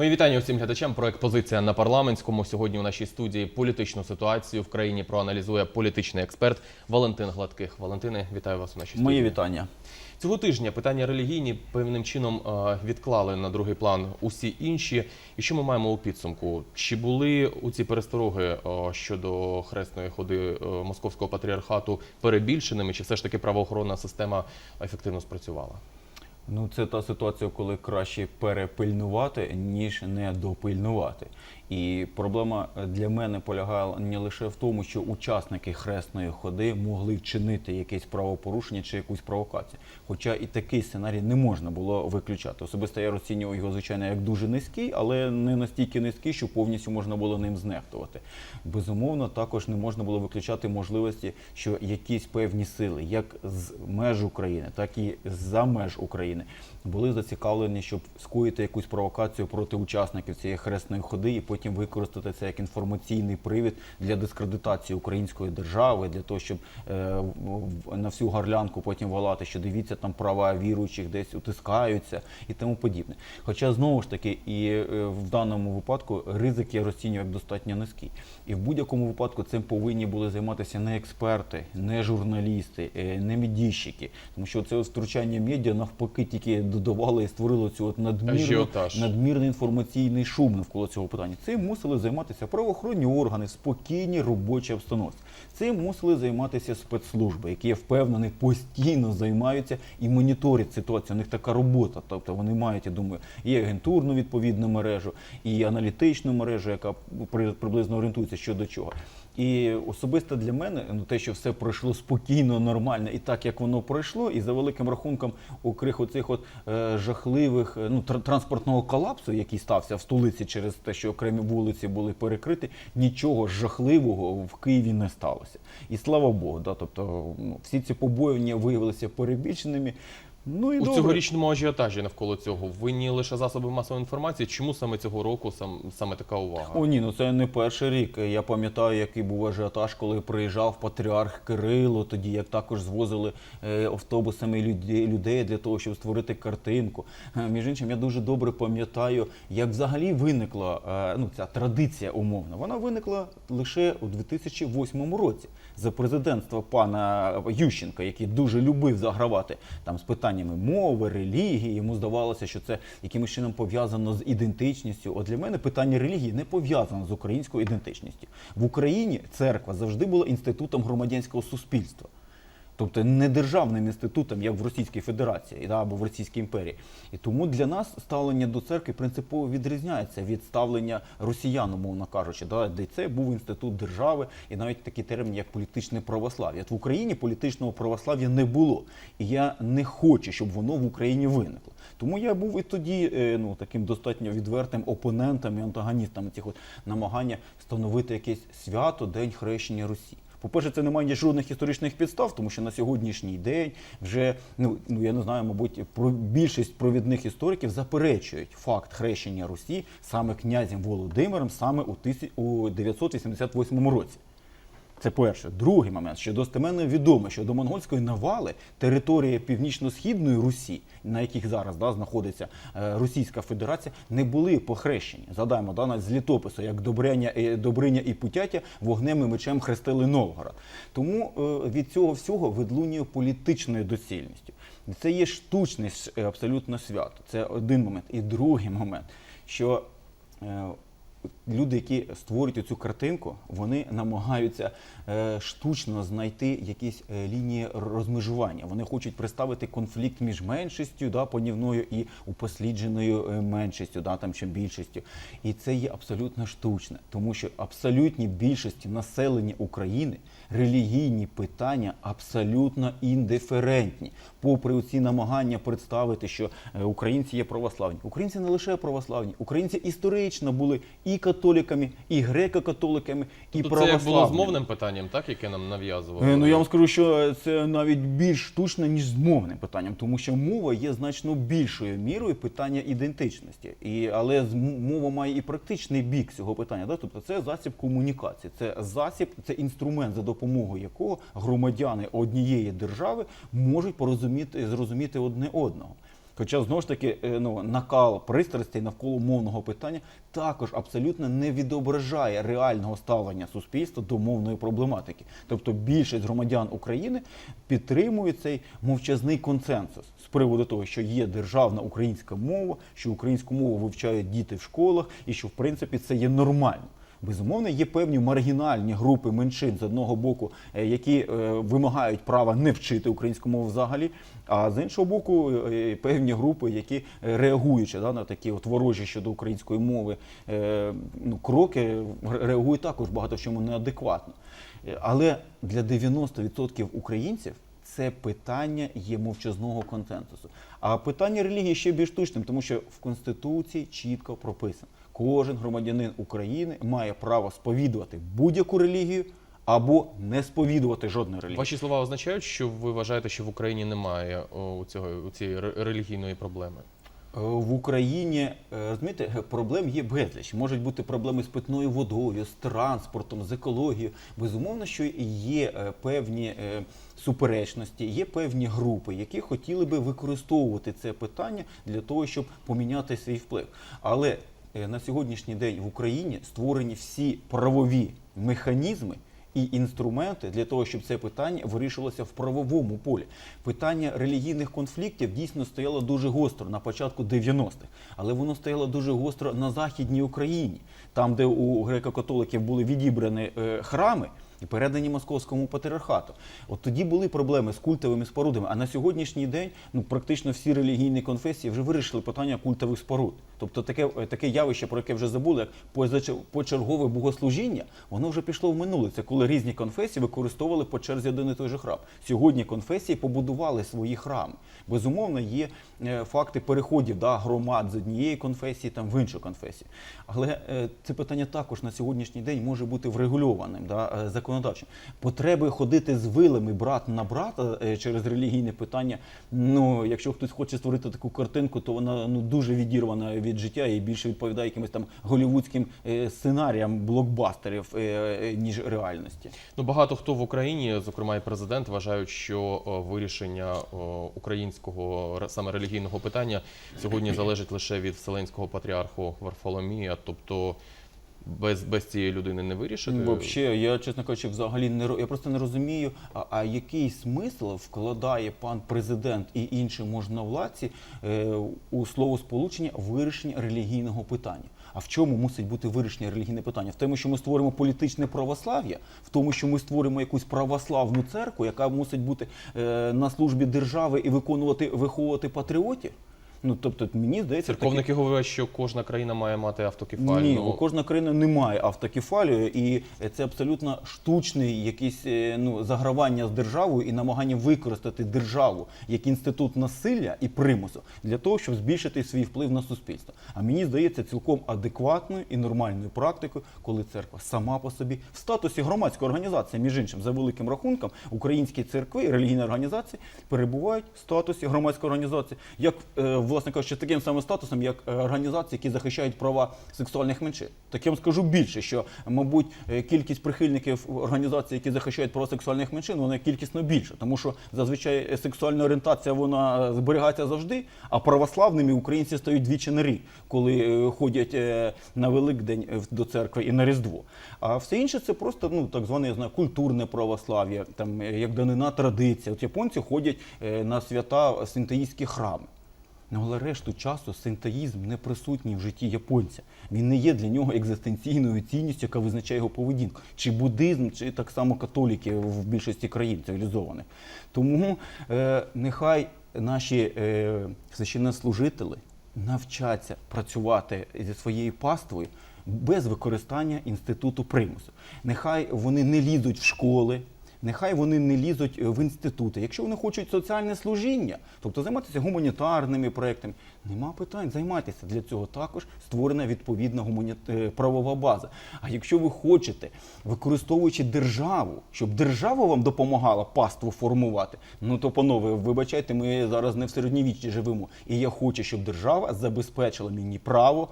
Мої вітання усім глядачам. Проект Позиція на парламентському. Сьогодні у нашій студії політичну ситуацію в країні проаналізує політичний експерт Валентин Гладких. Валентине, вітаю вас у нашій студії. Мої вітання. Цього тижня питання релігійні певним чином е, відклали на другий план усі інші. І що ми маємо у підсумку? Чи були у ці перестороги е, щодо хресної ходи е, московського патріархату перебільшеними, чи все ж таки правоохоронна система ефективно спрацювала? Ну, це та ситуація, коли краще перепильнувати, ніж не допильнувати. І проблема для мене полягає не лише в тому, що учасники хресної ходи могли вчинити якесь правопорушення чи якусь провокацію. Хоча і такий сценарій не можна було виключати. Особисто я розцінював його, звичайно, як дуже низький, але не настільки низький, що повністю можна було ним знехтувати. Безумовно, також не можна було виключати можливості, що якісь певні сили, як з меж України, так і за меж України, були зацікавлені, щоб скоїти якусь провокацію проти учасників цієї хресної ходи і потім використати це як інформаційний привід для дискредитації української держави, для того, щоб е, на всю гарлянку потім волати, що дивіться, там права віруючих десь утискаються і тому подібне. Хоча знову ж таки, і е, в даному випадку ризик я розцінюю як достатньо низький. І в будь-якому випадку цим повинні були займатися не експерти, не журналісти, е, не медійщики. Тому що це втручання медіа навпаки тільки додавало і створило цю от надмірну, надмірний інформаційний шум навколо цього питання. Цим мусили займатися правоохоронні органи в спокійній робочій обстановці. Цим мусили займатися спецслужби, які я впевнений постійно займаються і моніторять ситуацію. У них така робота. Тобто вони мають, я думаю, і агентурну відповідну мережу, і аналітичну мережу, яка при- приблизно орієнтується щодо чого. І особисто для мене ну те, що все пройшло спокійно, нормально, і так як воно пройшло, і за великим рахунком окрих оцих от е, жахливих е, ну тр- транспортного колапсу, який стався в столиці через те, що окремі вулиці були перекриті, нічого жахливого в Києві не сталося. І слава Богу, да, тобто ну, всі ці побоювання виявилися перебільшеними. Ну і У добре. цьогорічному ажіотажі навколо цього винні лише засоби масової інформації. Чому саме цього року сам саме така увага? О, ні, ну це не перший рік. Я пам'ятаю, який був ажіотаж, коли приїжджав патріарх Кирило, тоді як також звозили е, автобусами людей, для того, щоб створити картинку. Е, Між іншим, я дуже добре пам'ятаю, як взагалі виникла е, ну, ця традиція умовна. Вона виникла лише у 2008 році за президентства пана Ющенка, який дуже любив загравати там з питаннями мови, релігії. Йому здавалося, що це якимось чином пов'язано з ідентичністю. От для мене питання релігії не пов'язано з українською ідентичністю. В Україні церква завжди була інститутом громадянського суспільства. Тобто не державним інститутом, як в Російській Федерації да, або в Російській імперії. І тому для нас ставлення до церкви принципово відрізняється від ставлення росіян, умовно кажучи, да, де це був інститут держави і навіть такий термін, як політичне православ'я. От в Україні політичного православ'я не було. І я не хочу, щоб воно в Україні виникло. Тому я був і тоді е, ну, таким достатньо відвертим опонентом і антагоністом цих от намагання встановити якесь свято День хрещення Русі. По-перше, це не має жодних історичних підстав, тому що на сьогоднішній день вже ну, ну я не знаю, мабуть, про більшість провідних істориків заперечують факт хрещення Русі саме князем Володимиром саме у 988 році. Це перше. Другий момент, що достеменно відомо, що до монгольської навали територія північно-східної Русі, на яких зараз да, знаходиться е, Російська Федерація, не були похрещені. Задаємо да, навіть з літопису, як Добриня, Добриня і Путятя вогнем і мечем хрестили Новгород. Тому е, від цього всього відлунює політичною доцільністю. Це є штучне е, абсолютно свято. Це один момент. І другий момент, що люди, які створюють цю картинку, вони намагаються е, штучно знайти якісь е, лінії розмежування. Вони хочуть представити конфлікт між меншістю, да, понівною і упослідженою е, меншістю, да, там, чи більшістю. І це є абсолютно штучне, тому що абсолютні більшості населення України релігійні питання абсолютно індиферентні. Попри ці намагання представити, що е, українці є православні. Українці не лише православні, українці історично були і католиками, і греко-католиками, і Тобто це як було з православними. мовним питанням, так яке нам нав'язували? Е, Ну я вам скажу, що це навіть більш штучно, ніж з мовним питанням, тому що мова є значно більшою мірою питання ідентичності. І, але мова має і практичний бік цього питання. Да? Тобто це засіб комунікації, це засіб, це інструмент, за допомогою якого громадяни однієї держави можуть порозуміти, зрозуміти одне одного. Хоча знову ж таки е, ну, накал пристрастей навколо мовного питання також абсолютно не відображає реального ставлення суспільства до мовної проблематики. Тобто більшість громадян України підтримують цей мовчазний консенсус з приводу того, що є державна українська мова, що українську мову вивчають діти в школах, і що в принципі це є нормально. Безумовно, є певні маргінальні групи меншин з одного боку, е, які е, вимагають права не вчити українську мову взагалі, а з іншого боку, е, певні групи, які реагуючи да, на такі от ворожі щодо української мови ну, кроки, реагують також багато в чому неадекватно. Але для 90% українців це питання є мовчазного консенсусу. А питання релігії ще більш точним, тому що в Конституції чітко прописано. Кожен громадянин України має право сповідувати будь-яку релігію або не сповідувати жодної релігії. Ваші слова означають, що ви вважаєте, що в Україні немає у цього цієї релігійної проблеми? Е, В Україні е, розумієте, проблем є безліч. Можуть бути проблеми з питною водою, з транспортом, з екологією. Безумовно, що є е, певні е, суперечності, є певні групи, які хотіли би використовувати це питання для того, щоб поміняти свій вплив. Але е, на сьогоднішній день в Україні створені всі правові механізми. І інструменти для того, щоб це питання вирішилося в правовому полі. Питання релігійних конфліктів дійсно стояло дуже гостро на початку 90-х, але воно стояло дуже гостро на західній Україні, там, де у греко-католиків були відібрані е, храми і передані московському патріархату. От тоді були проблеми з культовими спорудами. А на сьогоднішній день ну практично всі релігійні конфесії вже вирішили питання культових споруд. Тобто таке, е, таке явище, про яке вже забули, як почергове богослужіння, воно вже пішло в минуле. Це коли різні конфесії використовували по черзі один і той же храм. Сьогодні конфесії побудували свої храми. Безумовно, є е, факти переходів да, громад з однієї конфесії там в іншу конфесію. Але е, це питання також на сьогоднішній день може бути врегульованим да, законодавчим. Потреби ходити з вилами брат на брата через релігійне питання. Ну, якщо хтось хоче створити таку картинку, то вона ну дуже відірвана від життя і більше відповідає якимось там голівудським е, сценаріям блокбастерів, е, е, ніж реальності. Ну багато хто в Україні, зокрема і президент, вважають, що вирішення українського саме релігійного питання сьогодні залежить лише від вселенського патріарху Варфоломія, тобто без, без цієї людини не вирішити. Вообще, я чесно кажучи, взагалі не я просто не розумію, а, а який смисл вкладає пан президент і інші можновладці е, у словосполучення вирішення релігійного питання. А в чому мусить бути вирішення релігійне питання? В тому, що ми створимо політичне православ'я, в тому, що ми створимо якусь православну церкву, яка мусить бути е, на службі держави і виконувати виховувати патріотів. Ну тобто, мені здається, Церковники говорять, що кожна країна має мати автокефальну. ні, у кожна країна не має автокефалію, і це абсолютно штучний якийсь е, ну загравання з державою і намагання використати державу як інститут насилля і примусу для того, щоб збільшити свій вплив на суспільство. А мені здається цілком адекватною і нормальною практикою, коли церква сама по собі в статусі громадської організації, між іншим, за великим рахунком, українські церкви і релігійні організації перебувають в статусі громадської організації, як е, власне кажучи, таким самим статусом, як е, організації, які захищають права сексуальних меншин. Так я вам скажу більше, що мабуть е, кількість прихильників організацій, які захищають права сексуальних меншин, вона кількісно більша, тому що зазвичай сексуальна орієнтація вона зберігається завжди, а православними українці стають двічі на рік, коли е, ходять на Великдень до церкви і на Різдво. А все інше це просто ну так зване я знаю, культурне православ'я, там як данина традиція. От японці ходять на свята синтеїстські храми. Ну, але решту часу синтеїзм не присутній в житті японця. Він не є для нього екзистенційною цінністю, яка визначає його поведінку. Чи буддизм, чи так само католіки в більшості країн цивілізованих. Тому е, нехай наші е, священнослужителі навчаться працювати зі своєю паствою без використання інституту примусу. Нехай вони не лізуть в школи. Нехай вони не лізуть е, в інститути. Якщо вони хочуть соціальне служіння, тобто займатися гуманітарними проектами, нема питань, займайтеся. Для цього також створена відповідна гумані... е, правова база. А якщо ви хочете, використовуючи державу, щоб держава вам допомагала паству формувати, ну то, панове, вибачайте, ми зараз не в середньовіччі живемо. І я хочу, щоб держава забезпечила мені право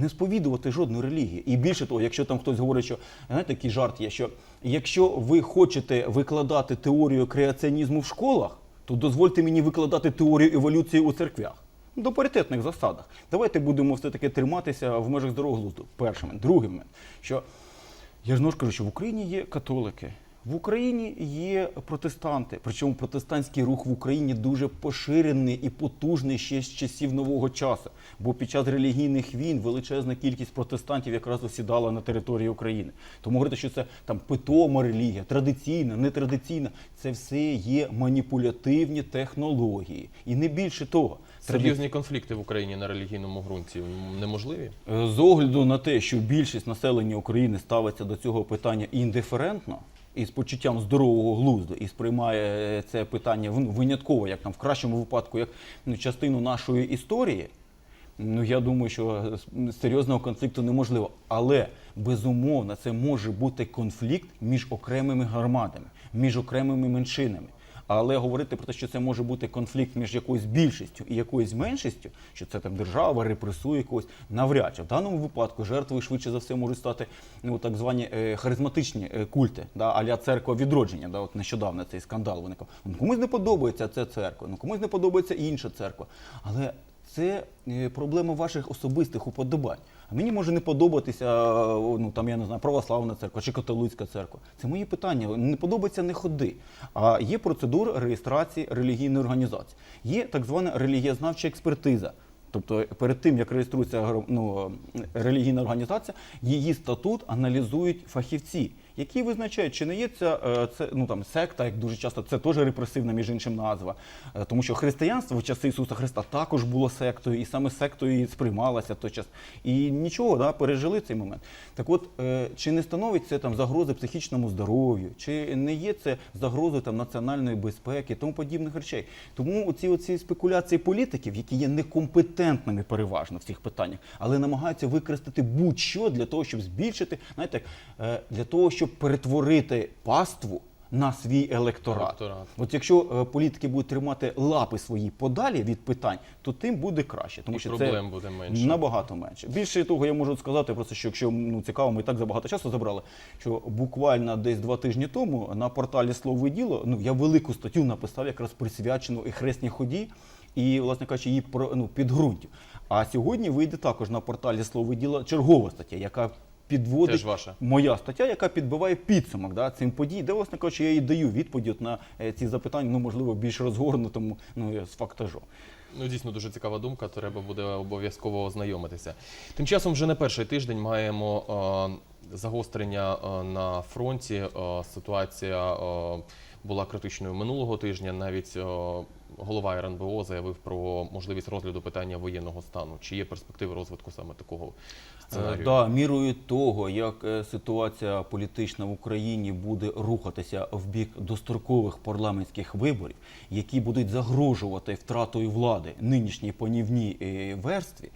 не сповідувати жодну релігію. І більше того, якщо там хтось говорить, що знаєте, такий жарт є, що якщо ви хочете викладати теорію креаціонізму в школах, то дозвольте мені викладати теорію еволюції у церквях. до паритетних засадах. Давайте будемо все-таки триматися в межах здорового глузду. Другий момент, що я ж кажу, що в Україні є католики. В Україні є протестанти, причому протестантський рух в Україні дуже поширений і потужний ще з часів нового часу. Бо під час релігійних війн величезна кількість протестантів якраз осідала на території України. Тому говорити, що це там питома релігія, традиційна, нетрадиційна, це все є маніпулятивні технології. І не більше того. Серйозні конфлікти в Україні на релігійному ґрунті неможливі? Е, З огляду на те, що більшість населення України ставиться до цього питання індиферентно і з почуттям здорового глузду, і сприймає це питання ну, винятково, як там в кращому випадку, як ну, частину нашої історії. Ну я думаю, що серйозного конфлікту неможливо. Але безумовно це може бути конфлікт між окремими громадами, між окремими меншинами. Але говорити про те, що це може бути конфлікт між якоюсь більшістю і якоюсь меншістю, що це там держава репресує когось, навряд чи в даному випадку жертвою швидше за все можуть стати ну так звані е, харизматичні е, культи, да, аля церква відродження. Да, от нещодавно цей скандал виникав. Ну, комусь не подобається ця церква, ну комусь не подобається інша церква. Але це е, проблема ваших особистих уподобань. А мені може не подобатися, е, ну там я не знаю, православна церква чи католицька церква. Це мої питання. Не подобається, не ходи. А є процедура реєстрації релігійної організації. Є так звана релігієзнавча експертиза. Тобто перед тим, як реєструється ну, релігійна організація, її статут аналізують фахівці, які визначають, чи не є ця е, це, ну, там, секта, як дуже часто, це теж репресивна, між іншим, назва. Е, Тому що християнство в часи Ісуса Христа також було сектою, і саме сектою і сприймалося в той час. І нічого, да, пережили цей момент. Так от, е, чи не становить це там загрози психічному здоров'ю, чи не є це загрозою там, національної безпеки, тому подібних речей. Тому оці, оці спекуляції політиків, які є некомпетентними переважно в цих питаннях, але намагаються використати будь-що для того, щоб збільшити, знаєте, для того, щоб перетворити паству на свій електорат. Електорат. От якщо е, політики будуть тримати лапи свої подалі від питань, то тим буде краще, тому І що проблем це буде менше. набагато менше. Більше того, я можу сказати просто, що якщо ну цікаво, ми і так забагато часу забрали. Що буквально десь два тижні тому на порталі Слово і діло ну я велику статтю написав, якраз присвячену і хресній ході, і, власне кажучи, її ну підґрунтю. А сьогодні вийде також на порталі Слово і діло чергова стаття, яка підводить Теж ваша. моя стаття, яка підбиває підсумок да, цим подій, де, власне кажучи, я і даю відповідь от на е, ці запитання, ну можливо, більш розгорнутому ну, з фактажом. Ну, дійсно дуже цікава думка. Треба буде обов'язково ознайомитися. Тим часом, вже не перший тиждень маємо е, загострення е, на фронті. Е, ситуація е, була критичною минулого тижня. Навіть е, голова РНБО заявив про можливість розгляду питання воєнного стану. Чи є перспективи розвитку саме такого сценарію? Е, Да, мірою того, як е, ситуація політична в Україні буде рухатися в бік дострокових парламентських виборів, які будуть загрожувати втратою влади нинішній панівній е, верстві,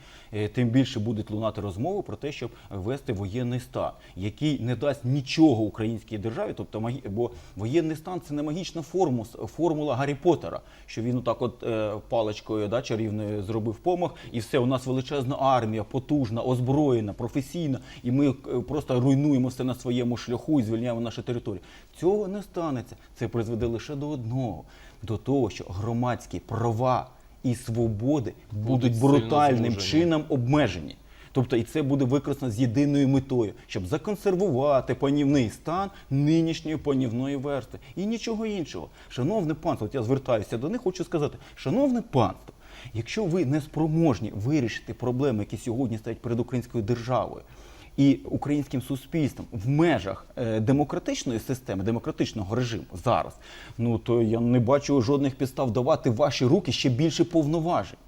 тим більше будуть лунати розмови про те, щоб ввести воєнний стан, який не дасть нічого українській державі. Тобто, бо воєнний стан це не магічна формула, формула Гаррі Поттера, що він отак, от е, паличкою да, чарівною зробив помах, і все, у нас величезна армія, потужна, озброєна, професійна, і ми е, просто руйнуємо все на своєму шляху і звільняємо наші території. Цього не станеться. Це призведе лише до одного: до того, що громадські права і свободи будуть сильно брутальним чином обмежені. Тобто, і це буде використано з єдиною метою, щоб законсервувати панівний стан нинішньої панівної верстви. І нічого іншого. Шановне панство, от я звертаюся до них, хочу сказати, шановне панство, якщо ви не спроможні вирішити проблеми, які сьогодні стоять перед українською державою. І українським суспільством в межах е, демократичної системи, демократичного режиму зараз, ну то я не бачу жодних підстав давати ваші руки ще більше повноважень.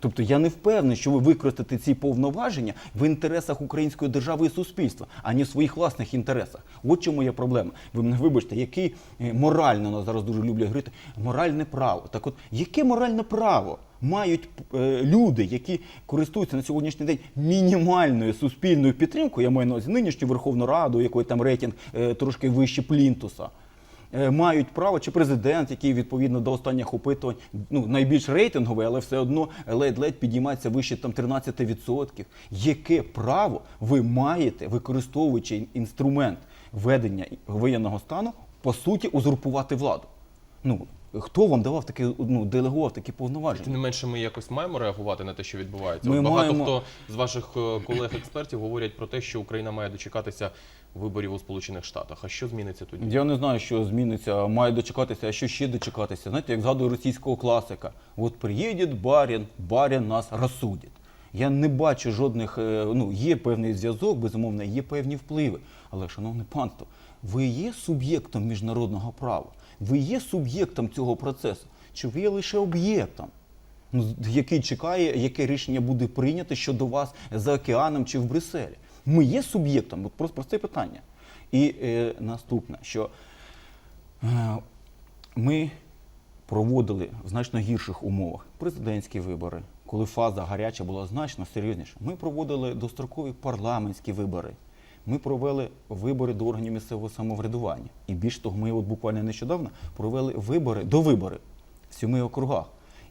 Тобто я не впевнений, що ви використаєте ці повноваження в інтересах української держави і суспільства, а не в своїх власних інтересах. От чому є проблема. Ви мене вибачте, який е, морально нас зараз дуже люблять говорити, моральне право. Так от, яке моральне право мають е, люди, які користуються на сьогоднішній день мінімальною суспільною підтримкою, я маю на увазі нинішню Верховну Раду, якої там рейтинг е, трошки вище плінтуса мають право, чи президент, який відповідно до останніх опитувань ну, найбільш рейтинговий, але все одно ледь-ледь підіймається вище там 13%. Яке право ви маєте, використовуючи інструмент ведення воєнного стану, по суті, узурпувати владу? Ну, Хто вам давав таке, ну, делегував такі повноваження? Тим не менше, ми якось маємо реагувати на те, що відбувається. Ми От Багато маємо- хто з ваших е, колег-експертів говорять про те, що Україна має дочекатися виборів у Сполучених Штатах. А що зміниться тоді? Я не знаю, що зміниться, має дочекатися, а що ще дочекатися. Знаєте, як згадую російського класика. От приїде барін, барін нас розсудить. Я не бачу жодних, е, ну, є певний зв'язок, безумовно, є певні впливи. Але, шановне панство, ви є суб'єктом міжнародного права, ви є суб'єктом цього процесу, чи ви є лише об'єктом? ну, який чекає, яке рішення буде прийнято щодо вас за океаном чи в Брюсселі. Ми є суб'єктом, от просто просте питання. І е, наступне, що е, ми проводили в значно гірших умовах президентські вибори, коли фаза гаряча була значно серйозніша. Ми проводили дострокові парламентські вибори. Ми провели вибори до органів місцевого самоврядування. І більш того, ми от буквально нещодавно провели вибори до вибори в сіми округах.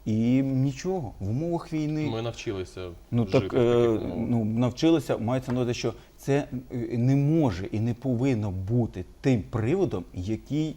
І нічого, в умовах війни. Ми навчилися Ну жити так е, ну навчилися, мається на увазі, що це е, не може і не повинно бути тим приводом, який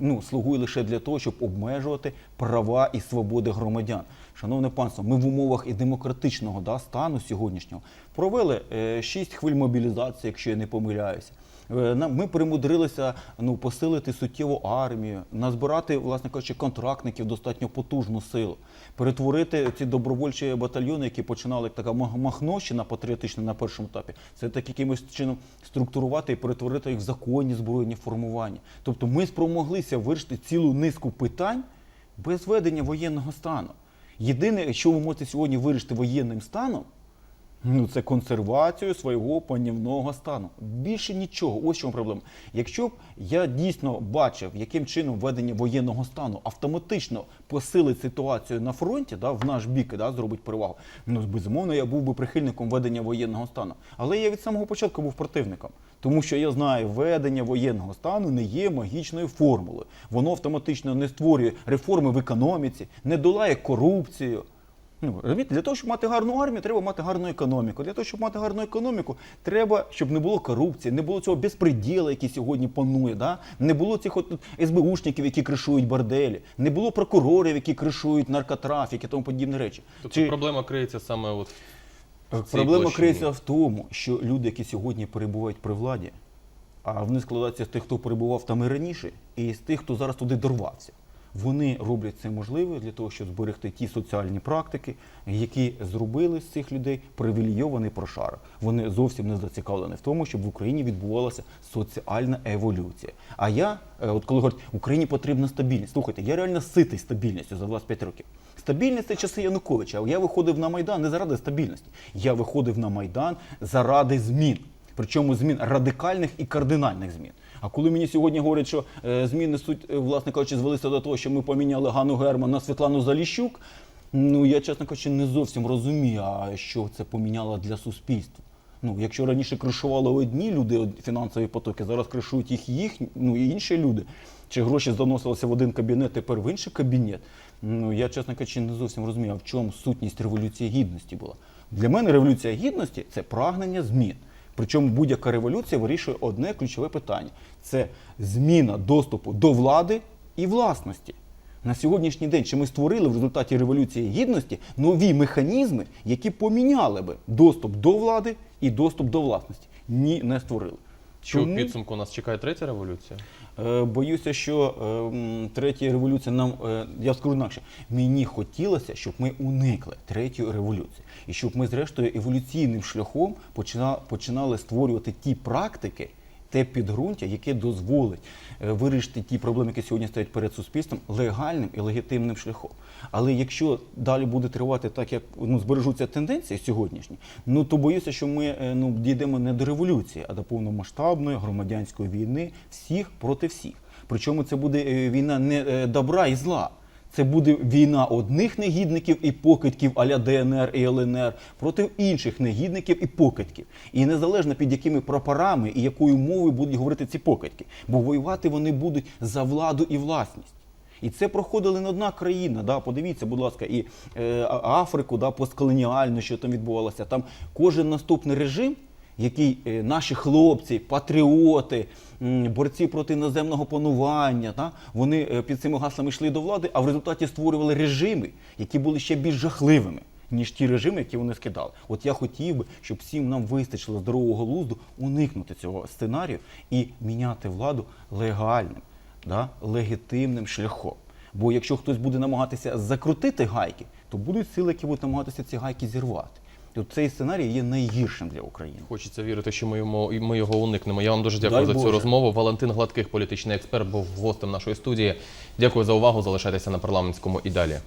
ну, слугує лише для того, щоб обмежувати права і свободи громадян. Шановне панство, ми в умовах і демократичного да, стану сьогоднішнього провели е, шість хвиль мобілізації, якщо я не помиляюся. Е, Ми примудрилися ну, посилити суттєву армію, назбирати, власне кажучи, контрактників достатньо потужну силу, перетворити ці добровольчі батальйони, які починали як така мах- махновщина патріотична на першому етапі, це так якимось чином структурувати і перетворити їх в законні збройні формування. Тобто ми спромоглися вирішити цілу низку питань без введення воєнного стану. Єдине, що ви можете сьогодні вирішити воєнним станом, Ну, це консервацію свого панівного стану. Більше нічого. Ось чому проблема. Якщо б я дійсно бачив, яким чином введення воєнного стану автоматично посилить ситуацію на фронті, да, в наш бік да, зробить перевагу, ну безумовно, я був би прихильником введення воєнного стану. Але я від самого початку був противником. Тому що я знаю, введення воєнного стану не є магічною формулою. Воно автоматично не створює реформи в економіці, не долає корупцію. Ну, розумієте, для того, щоб мати гарну армію, треба мати гарну економіку. Для того, щоб мати гарну економіку, треба, щоб не було корупції, не було цього безпреділу, який сьогодні панує, да? не було цих от СБУшників, які кришують борделі, не було прокурорів, які кришують наркотрафік і тому подібні речі. Тобто Чи- проблема криється саме от в цій Проблема площині. криється в тому, що люди, які сьогодні перебувають при владі, а вони складаються з тих, хто перебував там і раніше, і з тих, хто зараз туди дорвався. Вони роблять це можливе для того, щоб зберегти ті соціальні практики, які зробили з цих людей привілейований прошарок. Вони зовсім не зацікавлені в тому, щоб в Україні відбувалася соціальна еволюція. А я, е, от коли говорять, Україні потрібна стабільність. Слухайте, я реально ситий стабільністю за 25 років. Стабільність це часи Януковича. Я виходив на Майдан не заради стабільності. Я виходив на Майдан заради змін. Причому змін радикальних і кардинальних змін. А коли мені сьогодні говорять, що е, зміни суть, е, власне кажучи, звелися до того, що ми поміняли Гану Герман на Світлану Заліщук, ну я, чесно кажучи, не зовсім розумію, а що це поміняло для суспільства. Ну, якщо раніше кришували одні люди фінансові потоки, зараз кришують їх їх, ну і інші люди. Чи гроші заносилися в один кабінет, тепер в інший кабінет. Ну я, чесно кажучи, не зовсім розумію, а в чому сутність революції гідності була. Для мене революція гідності це прагнення змін. Причому будь-яка революція вирішує одне ключове питання: це зміна доступу до влади і власності. На сьогоднішній день чи ми створили в результаті революції гідності нові механізми, які поміняли би доступ до влади і доступ до власності? Ні, не створили. Що Тому, підсумку нас чекає третя революція? Е, боюся, що е, третя революція нам, е, я скажу інакше, мені хотілося, щоб ми уникли третьої революції. І щоб ми, зрештою, еволюційним шляхом почина- починали створювати ті практики, те підґрунтя, яке дозволить е, вирішити ті проблеми, які сьогодні стоять перед суспільством, легальним і легітимним шляхом. Але якщо далі буде тривати так, як ну, збережуться тенденції сьогоднішні, ну то боюся, що ми е, ну, дійдемо не до революції, а до повномасштабної громадянської війни всіх проти всіх. Причому це буде е, війна не добра і зла. Це буде війна одних негідників і покидьків аля ДНР і ЛНР проти інших негідників і покидьків. І незалежно під якими прапорами і якою мовою будуть говорити ці покидьки. Бо воювати вони будуть за владу і власність. І це проходила не одна країна. Да? Подивіться, будь ласка, і е, Африку, да, постколоніальну, що там відбувалося. Там кожен наступний режим який е, наші хлопці, патріоти, борці проти іноземного панування, та, вони е, під цими гаслами йшли до влади, а в результаті створювали режими, які були ще більш жахливими. Ніж ті режими, які вони скидали. От я хотів би, щоб всім нам вистачило здорового глузду уникнути цього сценарію і міняти владу легальним, да, легітимним шляхом. Бо якщо хтось буде намагатися закрутити гайки, то будуть сили, які будуть намагатися ці гайки зірвати. І цей сценарій є найгіршим для України. Хочеться вірити, що ми йому і ми його уникнемо. Я вам дуже дякую Дай за цю розмову. Валентин Гладких, політичний експерт, був гостем нашої студії. Дякую за увагу. Залишайтеся на парламентському і далі.